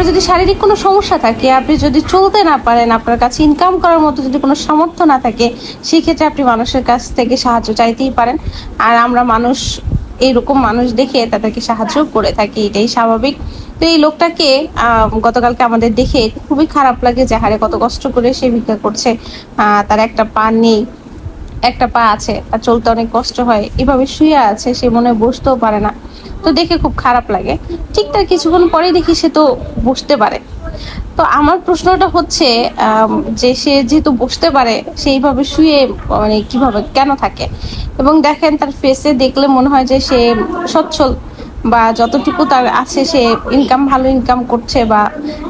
আপনার যদি শারীরিক কোনো সমস্যা থাকে, আপনি যদি চলতে না পারেন, আপনার কাছে ইনকাম করার মতো যদি কোনো সামর্থ্য না থাকে, সেক্ষেত্রে আপনি মানুষের কাছ থেকে সাহায্য চাইতেই পারেন। আর আমরা মানুষ এইরকম মানুষ দেখে তাদেরকে সাহায্য করে থাকি, এটাই স্বাভাবিক। তো এই লোকটাকে গতকালকে আমাদের দেখে খুবই খারাপ লাগে যে, হারে কত কষ্ট করে সে ভিক্ষা করছে। তার একটা পা নেই, একটা পা আছে, আর চলতে অনেক কষ্ট হয়। এভাবে শুয়ে আছে, সে মনে বসতেও পারে না। তো দেখে খুব খারাপ লাগে। ঠিক তার কিছুক্ষণ পরে দেখি সে তো বসতে পারে। তো আমার প্রশ্নটা হচ্ছে যে সে যেহেতু বসতে পারে সেইভাবে শুয়ে মানে কীভাবে, কেন থাকে? এবং দেখেন তার ফেসে দেখলে মনে হয় যে সে সচ্ছল। বা যতটুকু তার আছে, সে ইনকাম ভালো ইনকাম করছে বা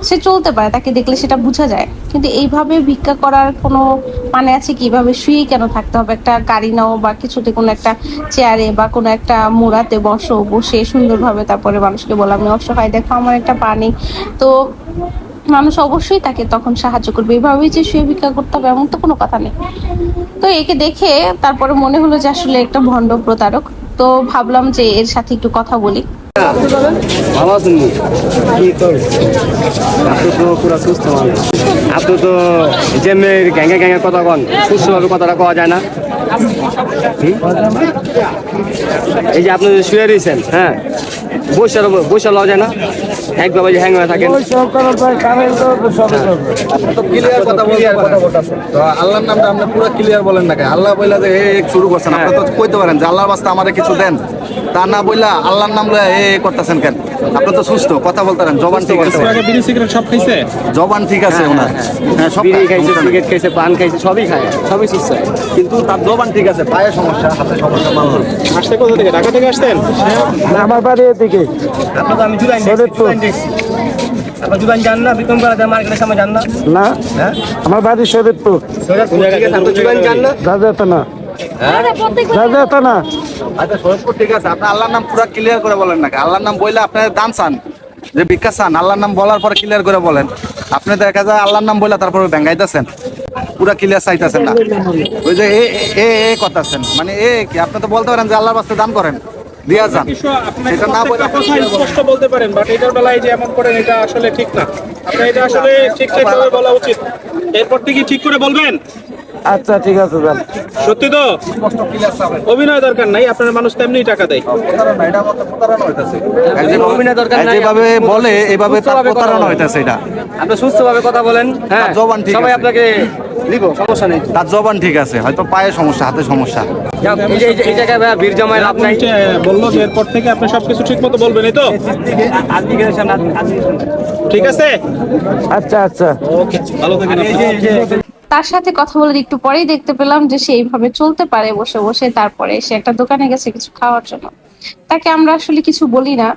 সে চলতে পারে, তাকে দেখলে সেটা বোঝা যায়। কিন্তু এইভাবে ভিক্ষা করার কোনো মানে আছে কি? এইভাবে শুয়েই কেন থাকতে হবে? একটা গাড়ি নাও বা কিছুতে কোনো একটা চেয়ারে বা কোনো একটা মোড়াতে বসো, বসে সুন্দরভাবে তারপরে মানুষকে বলো আমি অসহায়, দেখো আমার একটা পানি তো মানুষ অবশ্যই তাকে তখন সাহায্য করবে। এইভাবেই যে শুয়ে ভিক্ষা করতে হবে, এমন তো কোনো কথা নেই। তো একে দেখে তারপরে মনে হলো যে আসলে একটা ভণ্ড প্রতারক। তো ভাবলাম যে এর সাথে একটু কথা বলি। ভালো আছেন কি করে আপনি তো পুরো সুস্থ মানুষ। আপনি তো যে মেয়ের গ্যাঙ্গে গ্যাঙ্গে কথা কন সুস্থভাবে কথাটা কওয়া যায় না। এই যে আপনি যে শুয়ে রয়েছেন হ্যাঁ? বসে বসে লওয়া যায় না? একভাবে যে হ্যাং হয়ে থাকেন। ক্লিয়ার কথা ক্লিয়ার কথা বলতেছেন তো আল্লাহর নামটা আপনি পুরো ক্লিয়ার বলেন না আল্লাহ বইলা যে শুরু করছেন। আপনি তো কইতে পারেন যে আল্লাহর বাস্তে আমারে কিছু দেন। তা না বইলা আল্লাহর নাম লয়ে এ করতেছেন কেন? আপনি তো সুস্থ কথা বলতে পারেন জবান ঠিক আছে? আগে বিড়ি সিগারেট সব খাইছে? জবান ঠিক আছে ওনার। হ্যাঁ সব বিড়ি খাইছে সিগারেট খাইছে পান খাইছে সবই খায় সবই সুস্থ কিন্তু তার জবান ঠিক আছে পায়ে সমস্যা হাতে সমস্যা মানলাম আসতে কোথা থেকে? ঢাকা থেকে আসতেন আমার বাড়ি এদিকে। আপনি তো আমি জুলাইন। আপনার জুলাইন জান না বিক্রম করা মার্কেটের সামনে জান না? না হ্যাঁ? আমার বাড়ি শরীরপুর ঠিক আছে আপনি জুলাইন জান না? যাতে না যাতে না। আচ্ছা সৈয়দপুর ঠিক আছে। আপনি আল্লাহর নাম পুরো ক্লিয়ার করে বলেন নাকি? আল্লাহর নাম বইলে আপনার দান চান যে ভিক্ষা চান আল্লাহর নাম বলার পরে ক্লিয়ার করে বলেন। আপনি দেখা যায় আল্লাহর নাম বইলে তারপরে ব্যাঙ্গাইতেছেন পুরা ক্লিয়ার চাইতেছেন না। ওই যে এ এ এ কথাছেন মানে এ কি? আপনি তো বলতে পারেন যে আল্লাহর বাস্তে দান করেন দিয়া যান। সেটা না বলে কথা স্পষ্ট বলতে পারেন বাট এটার বেলায় যে এমন করেন এটা আসলে ঠিক না। আপনি এটা আসলে ঠিকঠাকভাবে বলা উচিত। এরপর থেকে ঠিক করে বলবেন? আচ্ছা ঠিক আছে যান। সত্যি তো? অভিনয় দরকার নাই আপনার মানুষ তেমনি টাকা দেয়। এই যে- অভিনয় দরকার নাই, যেভাবে বলে এভাবে তার প্রতারণা। হইতেছে এটা। আপনি সুস্থভাবে কথা বলেন হ্যাঁ জবান ঠিক সবাই আপনাকে দিব সমস্যা নেই। তার জবান ঠিক আছে হয়তো পায়ে সমস্যা হাতে সমস্যা। এই যে- এই জায়গায় ভাইয়া ভিড় জমায় লাভ নাই। বলল যে এরপর থেকে আপনি সবকিছু ঠিক মতো বলবেন এই তো? আজকে সামনে আজকে ঠিক আছে? আচ্ছা আচ্ছা। ওকে ভালো থাকেন আপনি। তার সাথে কথা বলে একটু পরেই দেখতে পেলাম যে সে এইভাবে চলতে পারে বসে বসে, তারপরে সে একটা দোকানে গেছে কিছু খাওয়ার জন্য। তাকে আমরা আসলে কিছু বলি না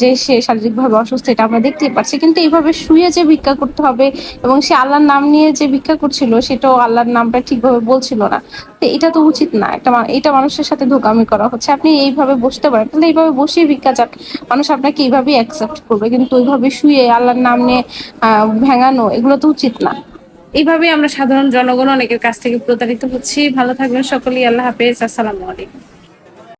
যে সে শারীরিকভাবে অসুস্থ, এটা আমরা দেখতেই পাচ্ছি কিন্তু এইভাবে শুয়ে যে ভিক্ষা করতে হবে এবং সে আল্লাহর নাম নিয়ে যে ভিক্ষা করছিল, সেটাও আল্লাহর নামটা ঠিকভাবে বলছিল না। তো এটা তো উচিত না একটা এটা মানুষের সাথে ধোকামি করা হচ্ছে। আপনি এইভাবে বসতে পারেন, তাহলে এইভাবে বসিয়ে ভিক্ষা চান। মানুষ আপনাকে এইভাবেই অ্যাকসেপ্ট করবে, কিন্তু ওইভাবে শুয়ে আল্লাহর নাম নিয়ে ভেঙানো, এগুলো তো উচিত না। এইভাবে আমরা সাধারণ জনগণ অনেকের কাছ থেকে প্রতারিত হচ্ছি। ভালো থাকবেন সকলেই। আল্লাহ হাফেজ। আসসালামু আলাইকুম।